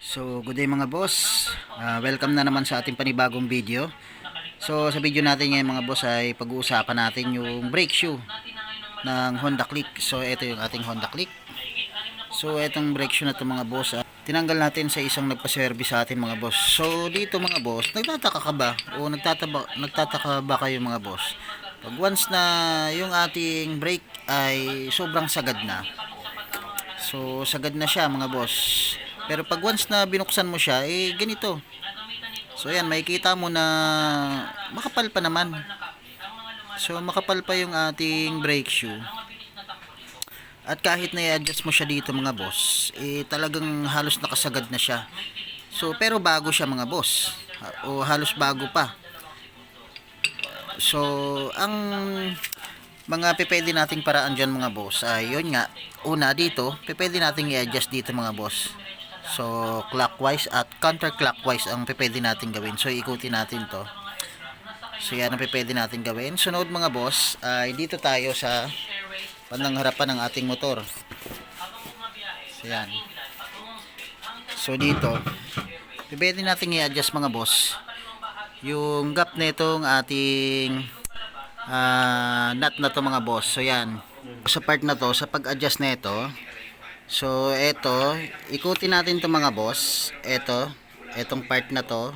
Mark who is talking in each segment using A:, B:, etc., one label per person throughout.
A: So, good day mga boss. Ah, welcome na naman sa ating panibagong video. So, sa video natin ngayon mga boss ay pag-uusapan natin yung brake shoe ng Honda Click. So, ito yung ating Honda Click. So, itong brake shoe na ito mga boss, ah, tinanggal natin sa isang nagpa-service sa atin mga boss. So, dito mga boss, nagtataka ka ba? O nagtataba, nagtataka ba kayo mga boss? Pag once na yung ating brake ay sobrang sagad na, So, sagad na siya mga boss. Pero pag once na binuksan mo siya, eh ganito. So, ayan, makikita mo na makapal pa naman. So, makapal pa yung ating brake shoe. At kahit na i-adjust mo siya dito mga boss, eh talagang halos nakasagad na siya. So, pero bago siya mga boss. O halos bago pa. So, ang mga pipwede nating paraan dyan mga boss ay yun nga una dito pipwede nating i-adjust dito mga boss so clockwise at counterclockwise ang pipwede nating gawin so ikutin natin to so yan ang pipwede nating gawin sunod mga boss ay dito tayo sa bandang harapan ng ating motor so yan so dito pipwede nating i-adjust mga boss yung gap na itong ating ah nut na to mga boss. So yan. Sa part na to, sa pag-adjust na ito. So ito, ikutin natin to mga boss. Ito, etong part na to.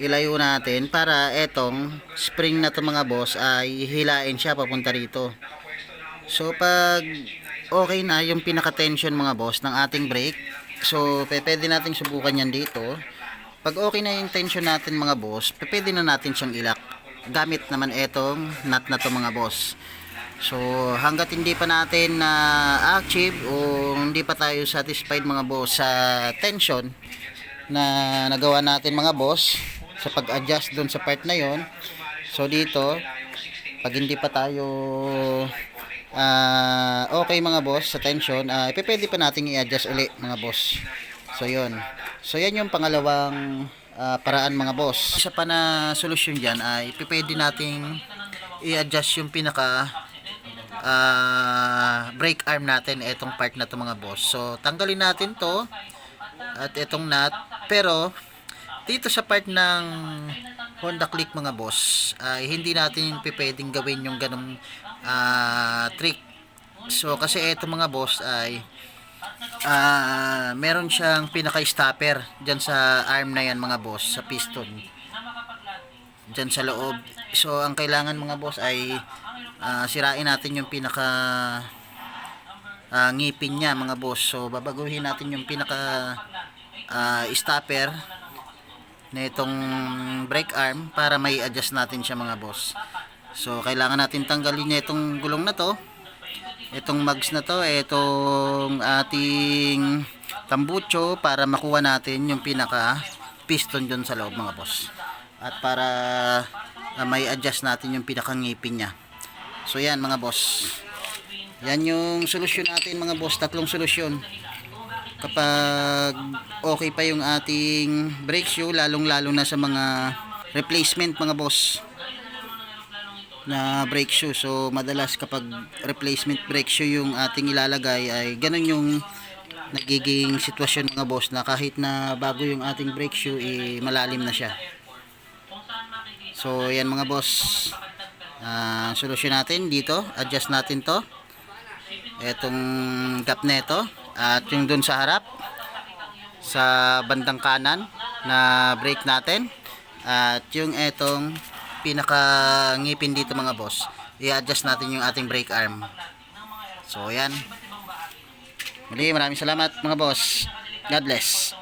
A: Ilayo natin para etong spring na to mga boss ay hilain siya papunta rito. So pag okay na yung pinaka-tension mga boss ng ating brake. So pwede nating subukan yan dito. Pag okay na yung tension natin mga boss, pwede na natin siyang ilak gamit naman etong nut na to mga boss. So, hanggat hindi pa natin na achieve o hindi pa tayo satisfied mga boss sa tension na nagawa natin mga boss sa pag-adjust doon sa part na yon. So, dito, pag hindi pa tayo ah, okay mga boss sa tension, uh, pwede pa nating i-adjust uli mga boss. So, yon. So, yan yung pangalawang ah, paraan mga boss. Isa pa na solusyon dyan ay pwede nating i-adjust yung pinaka ah, brake arm natin itong part na to mga boss. So tanggalin natin to at itong nut pero dito sa part ng Honda Click mga boss ay hindi natin pwedeng gawin yung ganong ah, trick. So kasi ito mga boss ay ah meron siyang pinaka-stopper dyan sa arm na yan mga boss, sa piston. Dyan sa loob. So, ang kailangan mga boss ay ah, sirain natin yung pinaka ah, ngipin niya mga boss. So, babaguhin natin yung pinaka ah, stopper na itong brake arm para may adjust natin siya mga boss. So, kailangan natin tanggalin niya itong gulong na to itong mags na to, itong ating tambucho para makuha natin yung pinaka piston dun sa loob mga boss. At para ah, may adjust natin yung pinaka ngipin niya. So yan mga boss. Yan yung solusyon natin mga boss, tatlong solusyon. Kapag okay pa yung ating brake shoe, lalong lalo na sa mga replacement mga boss na brake shoe. So, madalas kapag replacement brake shoe yung ating ilalagay ay ganun yung nagiging sitwasyon mga boss na kahit na bago yung ating brake shoe, eh, malalim na siya. So, yan mga boss. Ah, solusyon natin dito. Adjust natin to. Etong gap na ito. At yung dun sa harap. Sa bandang kanan na brake natin. At yung etong pinaka ngipin dito mga boss i-adjust natin yung ating brake arm so yan muli maraming salamat mga boss God bless